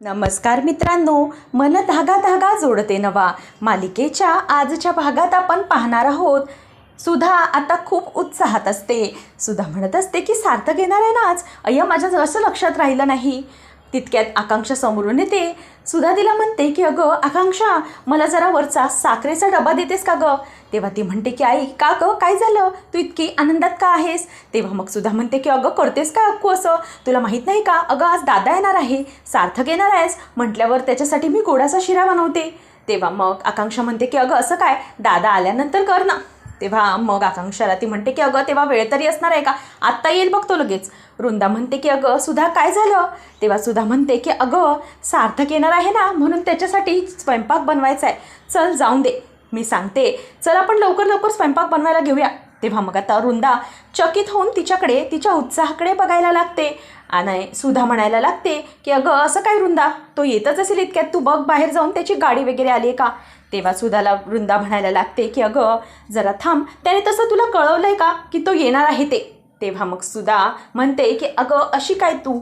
नमस्कार मित्रांनो मन धागा धागा जोडते नवा. मालिकेच्या आजच्या भागात आपण पाहणार आहोत सुधा आता खूप उत्साहात असते. सुधा म्हणत असते की सार्थक येणार आहे नाच अय्या माझ्या असं लक्षात राहिलं नाही. तितक्यात आकांक्षा समोरून येते. सुधा तिला म्हणते की अगं आकांक्षा मला जरा वरचा साखरेचा डबा देतेस का गं? तेव्हा ती म्हणते की आई का गं? काय झालं? तू इतकी आनंदात का आहेस? तेव्हा मग सुधा म्हणते की अगं करतेस का अक्कू असं? तुला माहीत नाही का? अगं आज दादा येणार आहे. सार्थक येणार आहेस. म्हटल्यावर त्याच्यासाठी मी गोडाचा शिरा बनवते. तेव्हा मग आकांक्षा म्हणते की अगं असं काय? दादा आल्यानंतर कर ना. तेव्हा मग आकांक्षाला ती म्हणते की अगं तेव्हा वेळ तरी असणार आहे का? आत्ता येईल बघतो लगेच. वृंदा म्हणते की अगं सुधा काय झालं? तेव्हा सुधा म्हणते की अगं सार्थक येणार आहे ना म्हणून त्याच्यासाठी स्वयंपाक बनवायचा आहे चल जाऊन दे. मी सांगते चल आपण लवकर लवकर स्वयंपाक बनवायला घेऊया. तेव्हा मग आता वृंदा चकित होऊन तिच्याकडे तिच्या उत्साहाकडे बघायला लागते. आणि सुधा म्हणायला लागते की अगं असं काय वृंदा? तो येतच असेल इतक्यात. तू बघ बाहेर जाऊन त्याची गाडी वगैरे आली आहे का? तेव्हा सुधाला वृंदा म्हणायला लागते की अगं जरा थांब. त्याने तसं तुला कळवलं आहे का की तो येणार आहे ते? तेव्हा मग सुधा म्हणते की अगं अशी काय तू?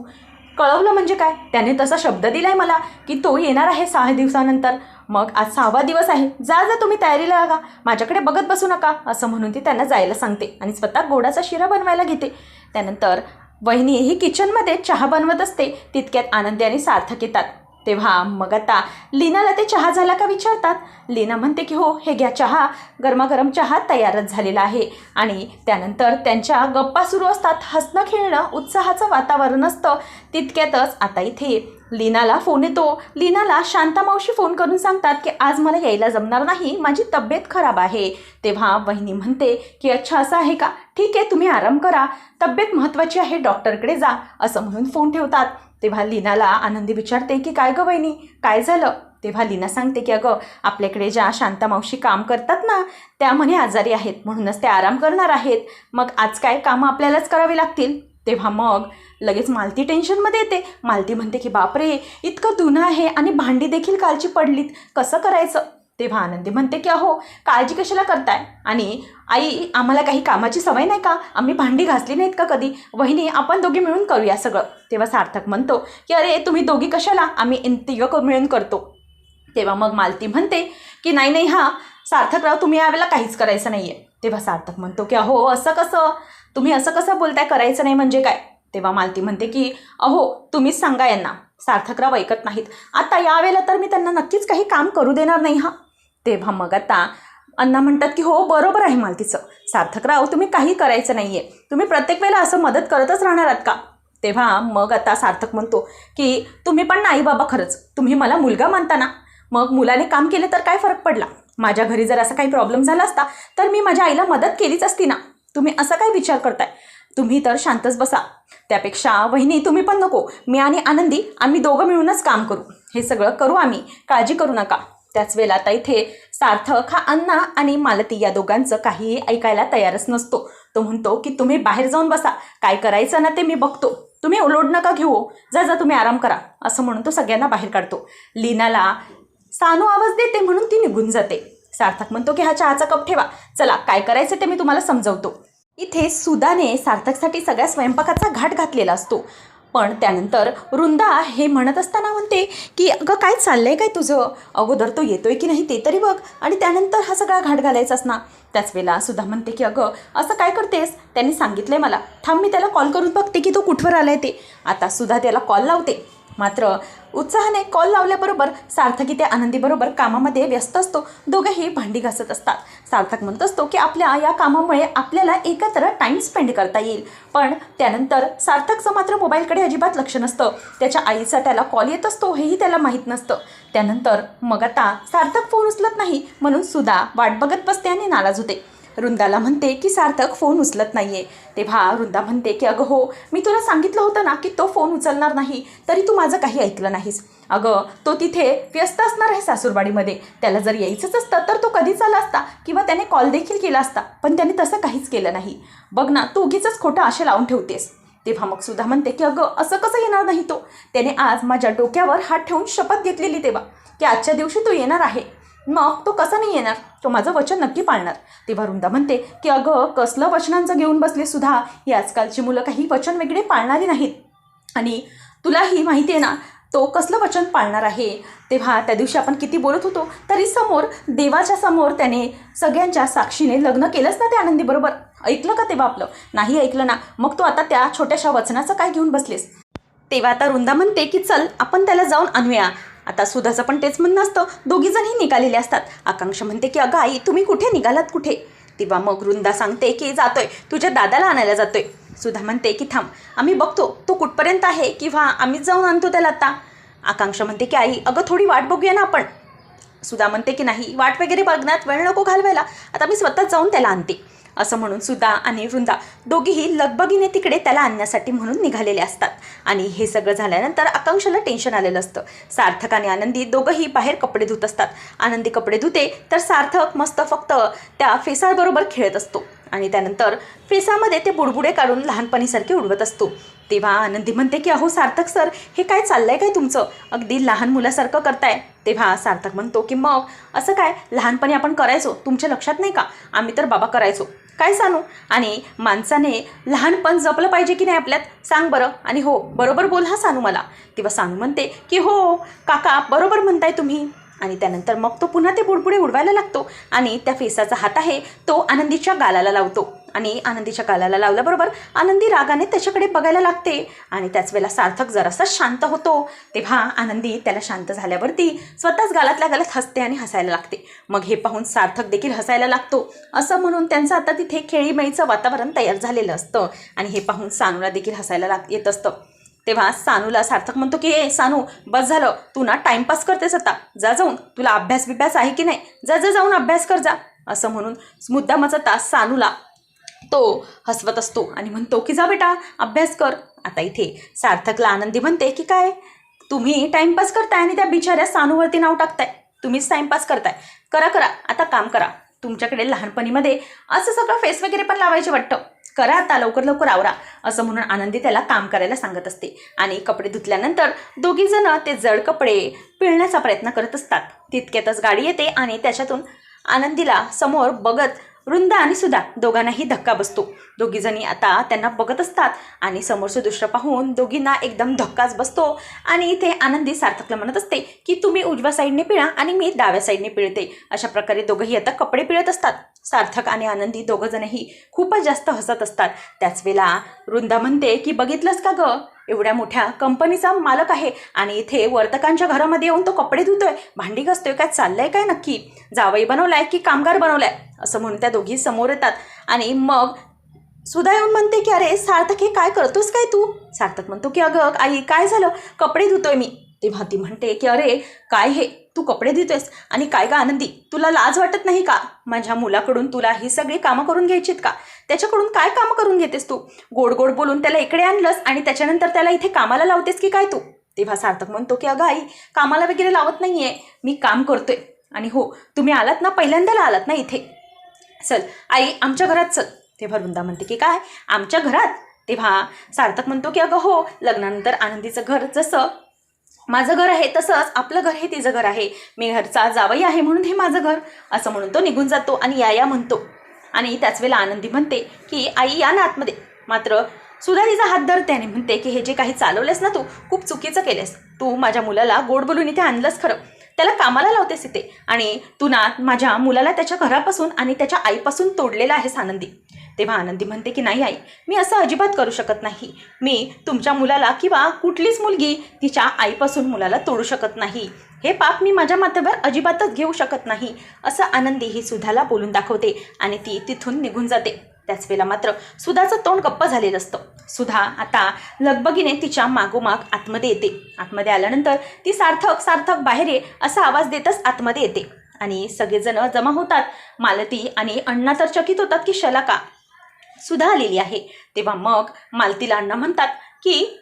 कळवलं म्हणजे काय? त्याने तसा शब्द दिला आहे मला की तो येणार आहे सहा दिवसानंतर. मग आज सहावा दिवस आहे. जा जा तुम्ही तयारीला लागा. माझ्याकडे बघत बसू नका असं म्हणून ती त्यांना जायला सांगते आणि स्वतः गोडाचा शिरा बनवायला घेते. त्यानंतर वहिनी ही किचनमध्ये चहा बनवत असते. तितक्यात आनंदी आणि सार्थक येतात. तेव्हा मग आता लीनाला ते चहा झाला का विचारतात. लीना म्हणते की हो हे घ्या चहा. गरमागरम चहा तयारच झालेला आहे. आणि त्यानंतर त्यांच्या गप्पा सुरू असतात. हसणं खेळणं उत्साहाचं वातावरण असतं. तितक्यातच आता इथे लीनाला फोन येतो. लीनाला शांता मावशी फोन करून सांगतात की आज मला यायला जमणार नाही. माझी तब्येत खराब आहे. तेव्हा वहिनी म्हणते की अच्छा असं आहे का? ठीक आहे तुम्ही आराम करा. तब्येत महत्त्वाची आहे. डॉक्टरकडे जा. असं म्हणून फोन ठेवतात. तेव्हा लीनाला आनंदी विचारते की काय गं बहिणी? काय झालं? तेव्हा लीना सांगते की अगं आपल्याकडे ज्या शांता मावशी काम करतात ना त्या म्हणे आजारी आहेत. म्हणूनच ते आराम करणार आहेत. मग आज काय कामं आपल्यालाच करावी लागतील? तेव्हा मग लगेच मालती टेन्शनमध्ये येते. मालती म्हणते की बापरे इतकं धुणं आहे आणि भांडी देखील कालची पडलीत. कसं करायचं? तेव्हा आनंदी म्हणते की अहो काळजी कशाला करताय? आणि आई आम्हाला काही कामाची सवय नाही का? आम्ही भांडी घासली नाहीत का कधी? वहिनी आपण दोघी मिळून करूया सगळं. तेव्हा सार्थक म्हणतो की अरे तुम्ही दोघी कशाला? आम्ही इन तिघं मिळून करतो. तेव्हा मग मालती म्हणते की नाही नाही हां सार्थकराव तुम्ही यावेळेला काहीच करायचं नाही आहे तेव्हा सार्थक म्हणतो की अहो असं कसं? तुम्ही असं कसं बोलताय? करायचं नाही म्हणजे काय? तेव्हा मालती म्हणते की अहो तुम्हीच सांगा यांना. सार्थकराव ऐकत नाहीत. आता यावेळेला तर मी त्यांना नक्कीच काही काम करू देणार नाही हां. तेव्हा मग आता अण्णा म्हणतात की हो बरोबर आहे मालतीचं सार्थकराव तुम्ही काही करायचं नाही आहे तुम्ही प्रत्येक वेळेला असं मदत करतच राहणार आहात का? तेव्हा मग आता सार्थक म्हणतो की तुम्ही पण नाही बाबा खरंच. तुम्ही मला मुलगा मानता ना. मग मुलाने काम केले तर काय फरक पडला? माझ्या घरी जर असा काही प्रॉब्लेम झाला असता तर मी माझ्या आईला मदत केलीच असती ना. तुम्ही असा काय विचार करताय? तुम्ही तर शांतच बसा. त्यापेक्षा वहिनी तुम्ही पण नको. मी आणि आनंदी आम्ही दोघं मिळूनच काम करू. हे सगळं करू आम्ही. काळजी करू नका. त्याच वेळेला आता इथे सार्थक हा अण्णा आणि मालती या दोघांचं काहीही ऐकायला तयारच नसतो. तो म्हणतो की तुम्ही बाहेर जाऊन बसा. काय करायचं ना ते मी बघतो. तुम्ही लोड नका घेऊ. जा जा तुम्ही आराम करा. असं म्हणून तो सगळ्यांना बाहेर काढतो. लीनाला सानू आवाज देते म्हणून ती निघून जाते. सार्थक म्हणतो की हा चहाचा कप ठेवा. चला काय करायचं ते मी तुम्हाला समजवतो. इथे सुदाने सार्थकसाठी सगळ्या स्वयंपाकाचा घाट घातलेला असतो. पण त्यानंतर वृंदा हे म्हणत असताना म्हणते की अगं काय चाललं आहे काय तुझं? अगोदर तो येतो आहे की नाही ते तरी बघ. आणि त्यानंतर हा सगळा घाट घालायचाच ना. त्याच वेळेला सुद्धा म्हणते की अगं असं काय करतेस? त्यांनी आहे मला. थांब मी त्याला कॉल करून बघते की तो कुठवर आहे ते. आता सुद्धा त्याला कॉल लावते. मात्र उत्साहाने कॉल लावल्याबरोबर सार्थकी त्या आनंदीबरोबर कामामध्ये व्यस्त असतो. दोघेही भांडी घासत असतात. सार्थक म्हणत असतो की आपल्या या कामामुळे आपल्याला एकत्र टाईम स्पेंड करता येईल. पण त्यानंतर सार्थकचं मात्र मोबाईलकडे अजिबात लक्ष नसतं. त्याच्या आईचा त्याला कॉल येत असतो हेही त्याला माहीत नसतं. त्यानंतर मग आता सार्थक फोन उचलत नाही म्हणून सुद्धा वाट बघत बसते आणि नाराज होते. वृंदाला म्हणते की सार्थक फोन उचलत नाहीये. तेव्हा वृंदा म्हणते की अगं हो मी तुला सांगितलं होतं ना की तो फोन उचलणार नाही तरी तू माझं काही ऐकलं नाहीस. अगं तो तिथे व्यस्त असणार आहे सासूरवाडीमध्ये. त्याला जर यायचंच असतं तर तो कधीच आला असता? किंवा त्याने कॉल देखील केला असता? पण त्याने तसं काहीच केलं नाही. बघ ना तू उगीच खोटं असे लावून ठेवतेस. तेव्हा मग सुद्धा म्हणते की अगं असं कसं येणार नाही तो? त्याने आज माझ्या डोक्यावर हात ठेवून शपथ घेतलेली तेव्हा की आजच्या दिवशी तो येणार आहे. मग तो कसा नाही येणार? तो माझं वचन नक्की पाळणार. तेव्हा वृंदा म्हणते की अगं कसलं वचनांचं घेऊन बसले सुद्धा ही आजकालची मुलं काही वचन वेगळे पाळणारी नाहीत. आणि तुलाही माहिती आहे ना तो कसलं वचन पाळणार आहे? तेव्हा त्या दिवशी आपण किती बोलत होतो तरी समोर देवाच्या समोर त्याने सगळ्यांच्या साक्षीने लग्न केलंच ना ते आनंदीबरोबर ऐकलं का तेव्हा आपलं? नाही ऐकलं ना. मग तू आता त्या छोट्याशा वचनाचं काय घेऊन बसलेस? तेव्हा आता वृंदा म्हणते की चल आपण त्याला जाऊन आणूया. आता सुधाचं पण तेच म्हणणं असतं. दोघीजणही निघालेले असतात. आकांक्षा म्हणते की अगं आई तुम्ही कुठे निघालात कुठे? तेव्हा मग वृंदा सांगते की जातोय. तुझ्या दादाला आणायला जातोय. सुधा म्हणते की थांब. आम्ही बघतो. तो कुठपर्यंत आहे किंवा आम्हीच जाऊन आणतो त्याला आता. आकांक्षा म्हणते की आई अगं थोडी वाट बघूया ना आपण. सुधा म्हणते की नाही. वाट वगैरे बघण्यात वेळ नको घालवायला. आता मी स्वतःच जाऊन त्याला आणते. असं म्हणून सुधा आणि वृंदा दोघीही लगबगीने तिकडे त्याला आणण्यासाठी म्हणून निघालेले असतात. आणि हे सगळं झाल्यानंतर आकांक्षाला टेन्शन आलेलं असतं. सार्थक आणि आनंदी दोघंही बाहेर कपडे धुत असतात. आनंदी कपडे धुते तर सार्थक मस्त फक्त त्या फेसाबरोबर खेळत असतो. आणि त्यानंतर फेसामध्ये ते बुडबुडे काढून लहानपणीसारखे उडवत असतो. तेव्हा आनंदी म्हणते की अहो सार्थक सर हे काय चाललंय काय तुमचं? अगदी लहान मुलासारखं करताय. तेव्हा सार्थक म्हणतो की मग असं काय? लहानपणी आपण करायचो? तुमच्या लक्षात नाही का? आम्ही तर बाबा करायचो. काय सांगू? आणि माणसाने लहानपण जपलं पाहिजे की नाही आपल्यात? सांग बरं. आणि हो बरोबर बोल हा सानू मला. तेव्हा सांगू म्हणते की हो काका बरोबर म्हणताय तुम्ही. आणि त्यानंतर मग तो पुन्हा ते बुडबुडे उडवायला लागतो आणि त्या फेसाचा हात आहे तो आनंदीच्या गालाला लावतो. आणि आनंदीच्या गालाला लावल्याबरोबर आनंदी रागाने त्याच्याकडे बघायला लागते आणि त्याच वेळेला सार्थक जरासा शांत होतो. तेव्हा आनंदी त्याला शांत झाल्यावरती स्वतःच गालातल्या गालात हसते आणि हसायला लागते. मग हे पाहून सार्थक देखील हसायला लागतो. असं म्हणून त्यांचं आता तिथे खेळीमेळीचं वातावरण तयार झालेलं असतं आणि हे पाहून सानूला देखील हसायला लाग येत असतं. तेव्हा सानूला सार्थक म्हणतो की ए सानू बस झालं. तू ना टाइमपास करतेस आता. जा जाऊन. तुला अभ्यास बिभ्यास आहे की नाही? जा जा जाऊन अभ्यास कर जा. असं म्हणून मुद्दामाचा तास सानूला तो हसवत असतो आणि म्हणतो की जा बेटा अभ्यास कर. आता इथे सार्थकला आनंदी म्हणते की काय? तुम्ही टाइमपास करताय आणि त्या बिचाऱ्या सानूवरती नाव टाकताय. तुम्हीच टाइमपास करताय. करा करा. आता काम करा. तुमच्याकडे लहानपणीमध्ये असं सगळं फेस वगैरे पण लावायचे वाटतं. करा आता लवकर लवकर आवरा. असं म्हणून आनंदी त्याला काम करायला सांगत असते. आणि कपडे धुतल्यानंतर दोघीजणं ते जड कपडे पिळण्याचा प्रयत्न करत असतात. तितक्यातच गाडी येते आणि त्याच्यातून आनंदीला समोर बघत वृंदा आणि सुधा दोघांनाही धक्का बसतो. दोघीजणी आता त्यांना बघत असतात आणि समोरचं दृश्य पाहून दोघींना एकदम धक्काच बसतो आणि इथे आनंदी सार्थकला म्हणत असते की तुम्ही उजव्या साईडने पिळा आणि मी डाव्या साईडने पिळते. अशा प्रकारे दोघंही आता कपडे पिळत असतात. सार्थक आणि आनंदी दोघंजणही खूपच जास्त हसत असतात. त्याच वेळेला वृंदा म्हणते की बघितलंस का गं? एवढ्या मोठ्या कंपनीचा मालक आहे आणि इथे वर्तकांच्या घरामध्ये येऊन तो कपडे धुतोय. भांडी घासतोय. काय चाललंय काय नक्की? जावई बनवलाय की कामगार बनवलाय? असं म्हणून त्या दोघी समोर येतात. आणि मग सुधा येऊन म्हणते की अरे सार्थक हे काय करतोस काय तू? सार्थक म्हणतो की अगं आई काय झालं? कपडे धुतोय मी. तेव्हा ती म्हणते की अरे काय हे? तू कपडे देतोयस आणि काय का आनंदी? तुला लाज वाटत नाही का? माझ्या मुलाकडून तुला ही सगळी कामं करून घ्यायचीत का? त्याच्याकडून काय कामं करून घेतेस तू? गोड गोड बोलून त्याला इकडे आणलंस आणि त्याच्यानंतर त्याला इथे कामाला लावतेस की काय तू? तेव्हा सार्थक म्हणतो की अगं आई कामाला वगैरे लावत नाही आहे मी काम करतोय. आणि हो तुम्ही आलात ना? पहिल्यांदाला आलात ना इथे? चल आई आमच्या घरात चल. तेव्हा वृंदा म्हणते की काय? आमच्या घरात? तेव्हा सार्थक म्हणतो की अगं हो लग्नानंतर आनंदीचं घर जसं माझं घर आहे तसंच आपलं घर हे तिचं घर आहे. मी घरचा जावई आहे म्हणून हे माझं घर. असं म्हणून तो निघून जातो आणि या या म्हणतो. आणि त्याच वेळेला आनंदी म्हणते की आई या ना आतमध्ये. मात्र सुद्धा तिचा हात धरते आणि म्हणते की हे जे काही चालवलेस ना तू खूप चुकीचं केलेस. तू माझ्या मुलाला गोड बोलून इथे आणलंस खरं. त्याला कामाला लावतेस इथे. आणि तू ना माझ्या मुलाला त्याच्या घरापासून आणि त्याच्या आईपासून तोडलेला आहेस आनंदी. तेव्हा आनंदी म्हणते की नाही आई मी असं अजिबात करू शकत नाही. मी तुमच्या मुलाला किंवा कुठलीच मुलगी तिच्या आईपासून मुलाला तोडू शकत नाही. हे पाप मी माझ्या माथ्यावर अजिबातच घेऊ शकत नाही. असं आनंदी ही सुधाला बोलून दाखवते आणि ती तिथून निघून जाते. त्याच वेळेला मात्र सुधाचं तोंड गप्प झालेलं असतं. सुधा आता लगबगीने तिच्या मागोमाग आतमध्ये येते. आतमध्ये आल्यानंतर ती सार्थक सार्थक बाहेर ये असा आवाज देतच आतमध्ये येते. आणि सगळेजण जमा होतात. मालती आणि अण्णा तर चकित होतात की शलाका सुद्धा आलेली आहे. तेव्हा मग मालतीला अण्णा म्हणतात की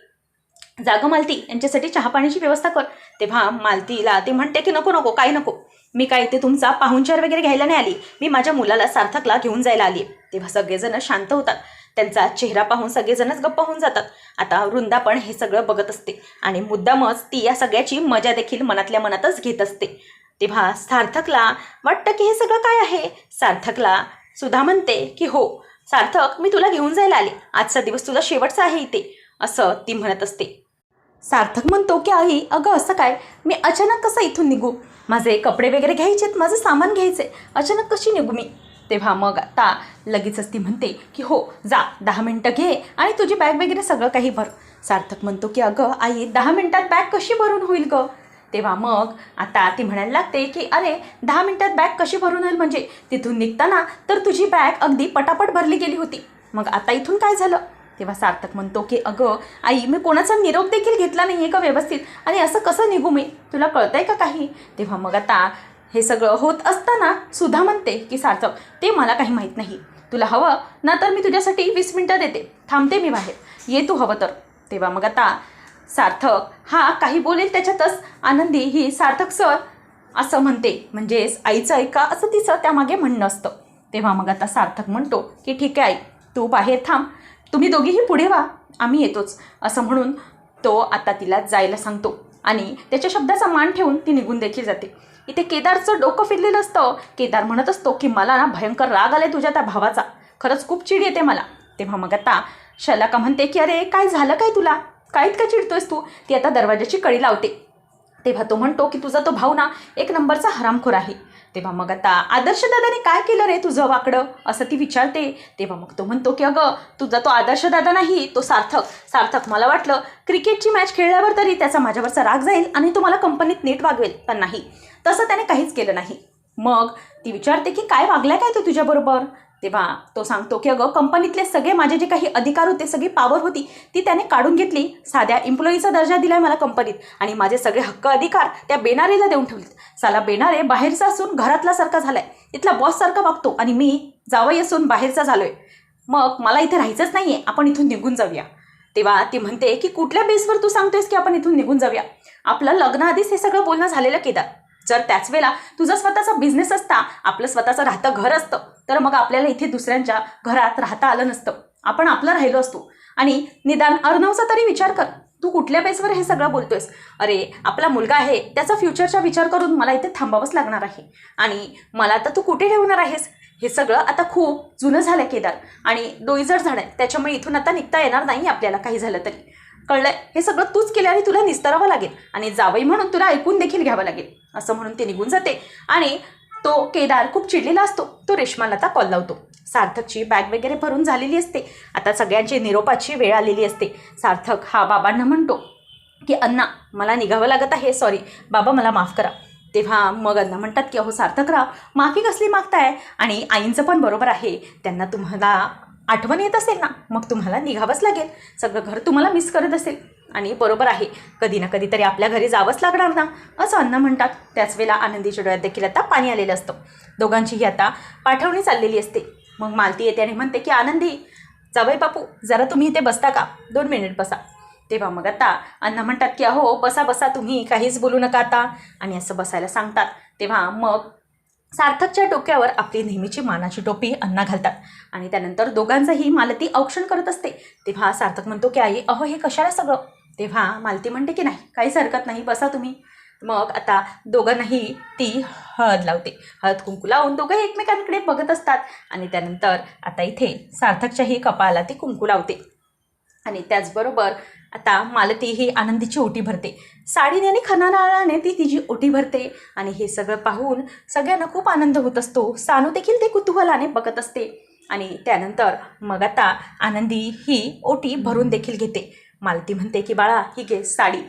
जागं मालती यांच्यासाठी चहापाण्याची व्यवस्था कर. तेव्हा मालतीला ते म्हणते की नको नको काही नको? मी काय इथे तुमचा पाहुणचार वगैरे घ्यायला नाही आली. मी माझ्या मुलाला सार्थकला घेऊन जायला आली तेव्हा सगळेजण शांत होतात. त्यांचा चेहरा पाहून सगळेजणच गप्प होऊन जातात. आता वृंदा पण हे सगळं बघत असते आणि मुद्दामच ती या सगळ्याची मजा देखील मनातल्या मनातच घेत असते. तेव्हा सार्थकला वाटतं की हे सगळं काय आहे? सार्थकला सुद्धा म्हणते की हो सार्थक मी तुला घेऊन जायला आले. आजचा दिवस तुझा शेवटचा आहे इथे असं ती म्हणत असते. सार्थक म्हणतो की आई अगं असं काय? मी अचानक कसं इथून निघू? माझे कपडे वगैरे घ्यायचेत माझं सामान घ्यायचे अचानक कशी निघू मी? तेव्हा मग आता लगेचच ती म्हणते की हो जा दहा मिनटं घे आणि तुझी बॅग वगैरे सगळं काही भर. सार्थक म्हणतो की अगं आई दहा मिनटात बॅग कशी भरून होईल गं? तेव्हा मग आता ती म्हणायला लागते की अरे दहा मिनटात बॅग कशी भरून येईल म्हणजे तिथून निघताना तर तुझी बॅग अगदी पटापट भरली गेली होती. मग आता इथून काय झालं? तेव्हा सार्थक म्हणतो की अगं आई मी कोणाचा निरोप देखील घेतला नाही आहे का व्यवस्थित? आणि असं कसं निघू मी? तुला कळतंय का काही? तेव्हा मग आता हे सगळं होत असताना सुद्धा म्हणते की सार्थक ते मला काही माहीत नाही. तुला हवं ना तर मी तुझ्यासाठी वीस मिनटं देते. थांबते मी बाहेर. ये तू हवं तर. तेव्हा मग आता सार्थक. हा काही बोलेल त्याच्यातच. आनंदी ही सार्थक सर असं म्हणते. म्हणजेच आईचं ऐका असं तिचं त्यामागे म्हणणं असतं. तेव्हा मग आता सार्थक म्हणतो की ठीक आहे आई तू बाहेर थांब. तुम्ही दोघीही पुढे व्हा. आम्ही येतोच. असं म्हणून तो आता तिला जायला सांगतो. आणि त्याच्या शब्दाचा मान ठेवून ती निघून देखील जाते. इथे केदारचं डोकं फिरलेलं असतं. केदार म्हणत असतो की मला ना भयंकर राग आलाय तुझ्या त्या भावाचा. खरंच खूप चिड येते मला. तेव्हा मग आता शलाका म्हणते की अरे काय झालं काय तुला? काय इतका चिडतोयस तू? ती आता दरवाजाची कडी लावते. तेव्हा तो म्हणतो की तुझा तो भाऊ ना एक नंबरचा हरामखोर आहे. तेव्हा मग आता आदर्श दादाने काय केलं रे तुझं वाकडं? असं ती विचारते. तेव्हा मग तो म्हणतो की अगं तुझा तो आदर्श दादा नाही तो सार्थक. सार्थक मला वाटलं क्रिकेटची मॅच खेळल्यावर तरी त्याचा माझ्यावरचा राग जाईल आणि तो मला कंपनीत नीट वागवेल. पण नाही. तसं त्याने काहीच केलं नाही. मग ती विचारते की काय वागलाय काय तू तुझ्याबरोबर? तेव्हा तो सांगतो की अगं कंपनीतले सगळे माझे जे काही अधिकार होते सगळी पॉवर होती ती त्याने काढून घेतली. साध्या एम्प्लॉईचा दर्जा दिला मला कंपनीत आणि माझे सगळे हक्क अधिकार त्या बेनारेला देऊन ठेवलेत. साला बेनारे बाहेरचा असून घरातला सारखा झालाय. इथला बॉससारखा वागतो आणि मी जावई असून बाहेरचा झालोय. मग मला इथे राहायचंच नाहीये. आपण इथून निघून जाऊया. तेव्हा ती म्हणते की कुठल्या बेसवर तू सांगतोयस की आपण इथून निघून जाऊया? आपलं लग्नाआधीच हे सगळं बोलणं झालेलं केदार. जर त्याच वेळेला तुझा स्वतःचा बिझनेस असता आपलं स्वतःचं राहतं घर असतं तर मग आपल्याला इथे दुसऱ्यांच्या घरात राहता आलं नसतं. आपण आपलं राहिलो असतो. आणि निदान अर्णवचा तरी विचार कर. तू कुठल्या बेसवर हे सगळं बोलतोयस? अरे आपला मुलगा आहे त्याचा फ्युचरचा विचार करून मला इथे थांबावंच लागणार आहे. आणि मला आता तू कुठे ठेवणार आहेस? हे सगळं आता खूप जुनं झालं केदार. आणि डोईजड झालं आहे त्याच्यामुळे इथून आता निघता येणार नाही आपल्याला काही झालं तरी. कळलंय? हे सगळं तूच केलं आणि तुला निस्तरावं लागेल. आणि जावई म्हणून तुला ऐकून देखील घ्यावं लागेल. असं म्हणून ते निघून जाते. आणि तो केदार खूप चिडलेला असतो. तो रेश्माला आता कॉल लावतो. सार्थकची बॅग वगैरे भरून झालेली असते. आता सगळ्यांची निरोपाची वेळ आलेली असते. सार्थक हा बाबांना म्हणतो की अण्णा मला निघावं लागत आहे. सॉरी बाबा मला माफ करा. तेव्हा मग अण्णा म्हणतात की अहो सार्थकराव माफी कसली मागताय? आणि आईंचं पण बरोबर आहे. त्यांना तुम्हाला आठवण येत असेल ना मग तुम्हाला निघावंच लागेल. सगळं घर तुम्हाला मिस करत असेल. आणि बरोबर आहे. कधी ना कधीतरी आपल्या घरी जावंच लागणार ना असं अन्न म्हणतात. त्याच वेळेला आनंदीच्या डोळ्यात देखील आता पाणी आलेलं असतं. दोघांचीही आता पाठवणी चाललेली असते. मग मालती येते आणि म्हणते की आनंदी जावई बापू जरा तुम्ही इथे बसता का? दोन मिनिट बसा. तेव्हा मग आता अण्णा म्हणतात की अहो बसा बसा तुम्ही काहीच बोलू नका आता. आणि असं बसायला सांगतात. तेव्हा मग सार्थकच्या डोक्यावर आपली नेहमीची मानाची टोपी अण्णा घालतात. आणि त्यानंतर दोघांचंही मालती औक्षण करत असते. तेव्हा सार्थक म्हणतो की आई अहो हे कशाला सगळं? तेव्हा मालती म्हणते की नाही काहीच हरकत नाही बसा तुम्ही. मग आता दोघांनाही ती हळद लावते. हळद कुंकू लावून दोघंही एकमेकांकडे बघत असतात आणि त्यानंतर आता इथे सार्थकच्याही कपाळाला ती कुंकू लावते. आणि त्याचबरोबर आता मालती ही आनंदीची ओटी भरते. साडीने आणि खनाराळाने ती तिची ओटी भरते आणि हे सगळं पाहून सगळ्यांना खूप आनंद होत असतो. सानू देखील ते कुतूहलाने बघत असते. आणि त्यानंतर मग आता आनंदी ही ओटी भरून देखील घेते. मालती म्हणते की बाळा ही घे साडी.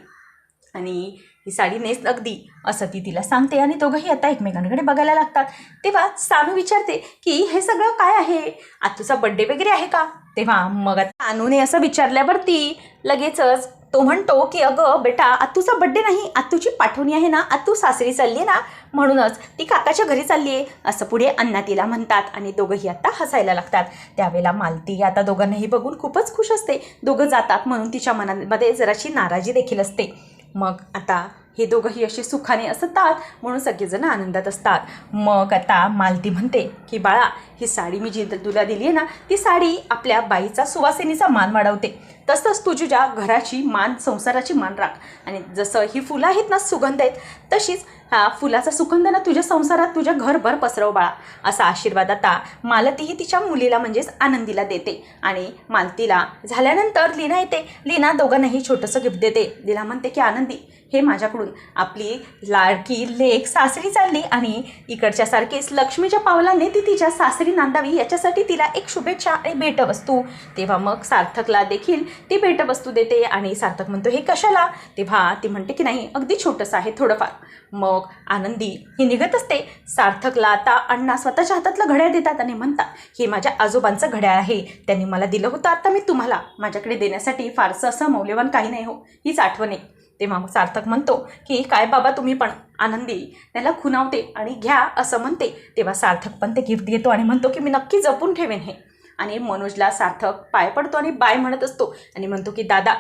आणि ही साडी नेस अगदी असं ती तिला सांगते आणि दोघंही आता एकमेकांकडे बघायला लागतात. तेव्हा सानू विचारते की हे सगळं काय आहे? आत्ताचा बड्डे वगैरे आहे का? तेव्हा मग आता सानूने असं विचारल्यावरती लगेचच तो म्हणतो की अगं बेटा आत्तूचा बड्डे नाही आत्तूची पाठवणी आहे ना आत्तू सासरी चालली आहे ना म्हणूनच ती काकाच्या घरी चालली आहे. असं पुढे अण्णा तिला म्हणतात आणि दोघंही आता हसायला लागतात. त्यावेळेला मालती आता दोघांनाही बघून खूपच खुश असते. दोघं जातात म्हणून तिच्या मनामध्ये जराशी नाराजी देखील असते. मग आता हे दोघंही असे सुखाने असतात म्हणून सगळेजण आनंदात असतात. मग आता मालती म्हणते की बाळा ही साडी मी जी तुला दिली आहे ना ती साडी आपल्या बाईचा सुवासिनीचा मान वाढवते. तसंच तुझ्या घराची मान संसाराची मान राख. आणि जसं ही फुलं आहेत ना सुगंध आहेत तशीच हा फुलाचा सुगंध ना तुझ्या संसारात तुझ्या घरभर पसरव बाळा. असा आशीर्वाद आता मालतीही तिच्या मुलीला म्हणजेच आनंदीला देते. आणि मालतीला झाल्यानंतर लीना येते. लीना दोघांनाही छोटंसं गिफ्ट देते. लीना म्हणते की आनंदी हे माझ्याकडून आपली लाडकी लेक सासरी चालली आणि इकडच्या सारखीच लक्ष्मीच्या पावलाने ती तिच्या सासरी नांदावी याच्यासाठी तिला एक शुभेच्छा आणि भेटवस्तू. तेव्हा मग सार्थकला देखील ती भेटवस्तू देते आणि सार्थक म्हणतो हे कशाला? तेव्हा ती म्हणते की नाही अगदी छोटंसं आहे थोडंफार. मग आनंदी ही निघत असते. सार्थकला आता अण्णा स्वतःच्या हातातलं घड्याळ देतात आणि म्हणतात हे माझ्या आजोबांचं घड्याळ आहे. त्यांनी मला दिलं होतं आता मी तुम्हाला. माझ्याकडे देण्यासाठी फारसं असं मौल्यवान काही नाही हो. हीच आठवण आहे. तेव्हा मग सार्थक म्हणतो की काय बाबा तुम्ही पण आनंदी. त्याला खुनावते आणि घ्या असं म्हणते. तेव्हा सार्थक पण ते गिफ्ट घेतो आणि म्हणतो की मी नक्की जपून ठेवेन हे. आणि मनोजला सार्थक पाय पडतो आणि बाय म्हणत असतो आणि म्हणतो की दादा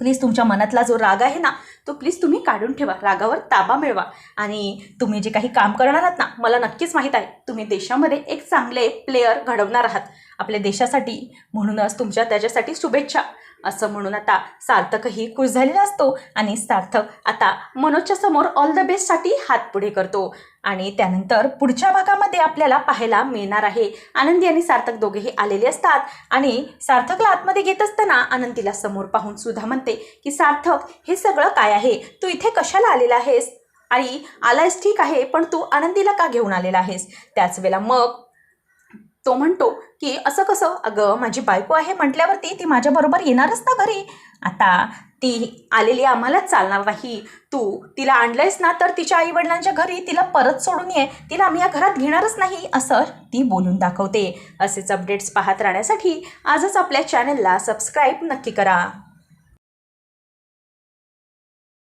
प्लीज तुमच्या मनातला जो राग आहे ना तो प्लीज तुम्ही काढून ठेवा. रागावर ताबा मिळवा. आणि तुम्ही जे काही काम करणार आहात ना मला नक्कीच माहीत आहे तुम्ही देशामध्ये एक चांगले प्लेयर घडवणार आहात. आपल्या देशासाठी म्हणूनच तुमच्या त्याच्यासाठी शुभेच्छा. असं म्हणून आता सार्थकही खुश झालेला असतो आणि सार्थक आता मनोजच्या समोर ऑल द बेस्टसाठी हात पुढे करतो. आणि त्यानंतर पुढच्या भागामध्ये आपल्याला पाहायला मिळणार आहे. आनंदी आणि सार्थक दोघेही आलेले असतात. आणि सार्थकला आतमध्ये घेत असताना आनंदीला समोर पाहून सुद्धा म्हणते की सार्थक हे सगळं काय आहे? तू इथे कशाला आलेला आहेस? आणि आलायस ठीक आहे पण तू आनंदीला का घेऊन आलेला आहेस? त्याच वेळेला मग तो म्हणतो की असं कसं? अगं माझी बायको आहे म्हटल्यावरती ती माझ्याबरोबर येणारच ना घरी. आता ती आलेली आम्हालाच चालणार नाही. तू तिला आणलंयस ना तर तिच्या आईवडिलांच्या घरी तिला परत सोडून ये. तिला आम्ही या घरात घेणारच नाही. असं ती बोलून दाखवते. असेच अपडेट्स पाहत राहण्यासाठी आजच आपल्या चॅनलला सबस्क्राईब नक्की करा.